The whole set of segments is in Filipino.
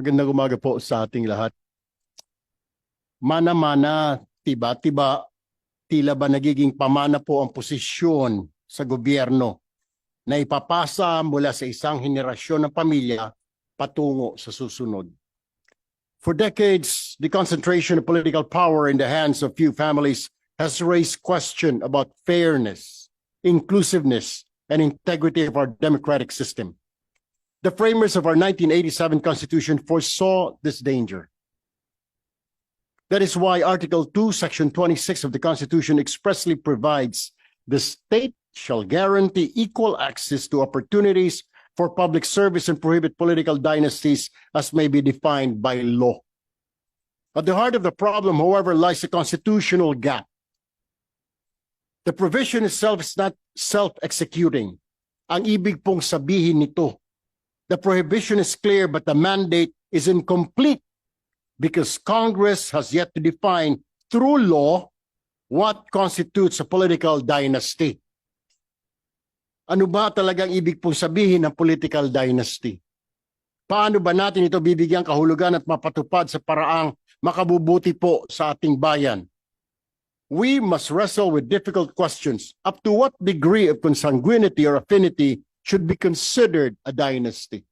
Magandang umaga po sa ating lahat. Mana-mana, tiba-tiba, tila ba nagiging pamana po ang posisyon sa gobyerno na ipapasa mula sa isang henerasyon ng pamilya patungo sa susunod. For decades, the concentration of political power in the hands of few families has raised question about fairness, inclusiveness, and integrity of our democratic system. The framers of our 1987 Constitution foresaw this danger. That is why Article 2, Section 26 of the Constitution expressly provides the state shall guarantee equal access to opportunities for public service and prohibit political dynasties as may be defined by law. At the heart of the problem, however, lies a constitutional gap. The provision itself is not self-executing. Ang ibig pong sabihin nito The prohibition is clear, but the mandate is incomplete because Congress has yet to define through law what constitutes a political dynasty. Ano ba talagang ibig pong sabihin ng political dynasty? Paano ba natin ito bibigyan kahulugan at mapatupad sa paraang makabubuti po sa ating bayan? We must wrestle with difficult questions. Up to what degree of consanguinity or affinity should be considered a dynasty?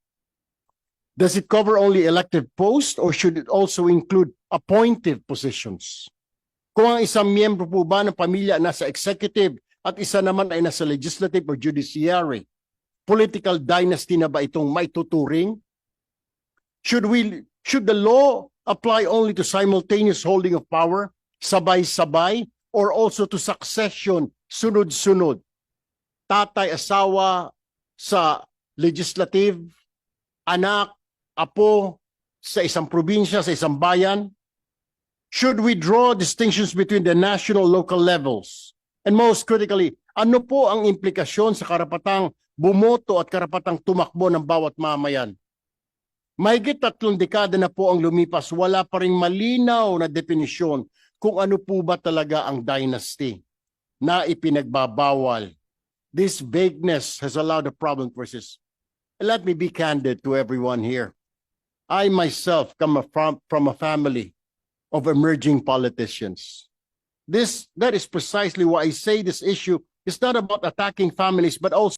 Does it cover only elective posts or should it also include appointed positions? Kung ang isang miyembro po ba ng pamilya nasa executive at isa naman ay nasa legislative or judiciary, political dynasty na ba itong maituturing? Should we should the law apply only to simultaneous holding of power, sabay-sabay, or also to succession, sunod-sunod? Tatay, asawa sa legislative, anak, apo sa isang probinsya, sa isang bayan? Should we draw distinctions between the national local levels? And most critically, ano po ang implikasyon sa karapatang bumoto at karapatang tumakbo ng bawat mamayan? Mahigit tatlong dekada na po ang lumipas, wala pa rin malinaw na definisyon kung ano po ba talaga ang dynasty na ipinagbabawal. This vagueness has allowed the problem to persist. Let me be candid to everyone here. I myself come from, from a family of emerging politicians. This, that is precisely why I say this issue is not about attacking families, but also